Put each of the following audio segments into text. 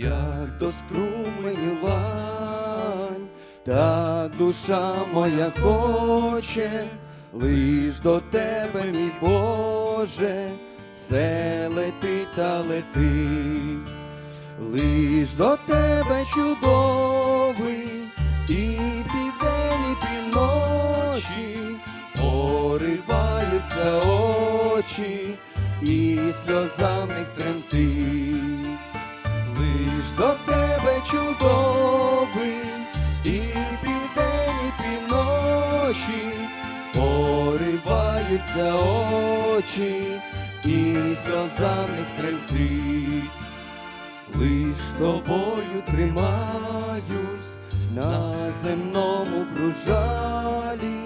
як до струменю лань, так душа моя хоче, лиш до тебе, мій Боже, все лети та лети, лиш до тебе чудовий, і південь, і півночі, пориваються очі, і сльоза в них тремтить. До тебе чудовий, і південь, і півночі, пориваються очі, і сльоза в них тремтить. Лиш тобою тримаюсь на земному кружалі,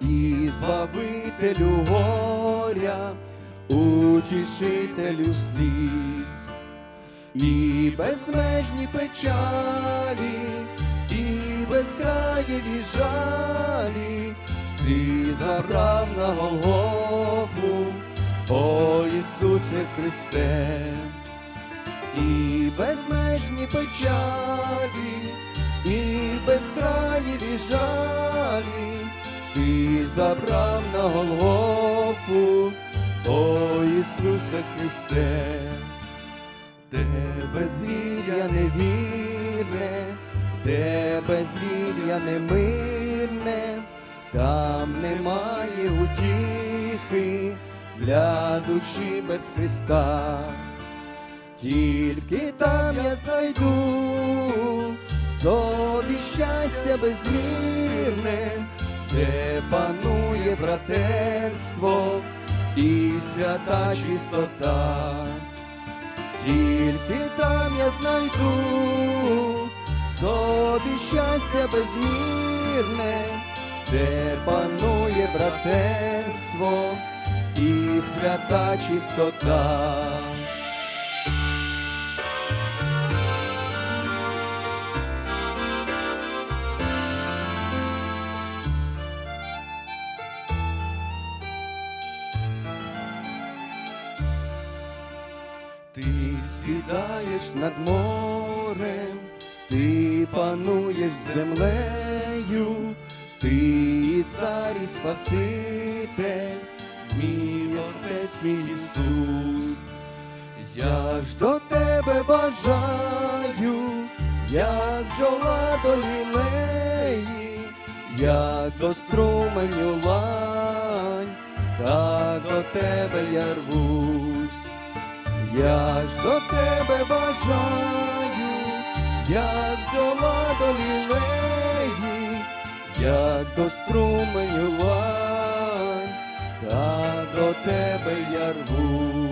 і збавителю горя, утішителю сліз, і безмежні печалі, і безкраєві жалі, ти забрав на Голгофу, о Ісусе Христе. І безмежні печалі, і безкраєві жалі, ти забрав на Голгофу, о Ісусе Христе, тебе звір'я невірне, тебе звір'я немирне, там немає утіхи для душі без Христа. Тільки там я знайду собі щастя безмірне, де панує братерство і свята чистота. Тільки там я знайду собі щастя безмірне, де панує братерство і свята чистота. Ти сідаєш над морем, ти пануєш землею, ти цар і спаситель, мій отець мій Ісус. Я ж до тебе бажаю, як бджола до лілеї, як до струменю лань, та до тебе я рвусь. Я ж до тебе бажаю, як до лілеї, як до струменю лань, та до тебе я рву.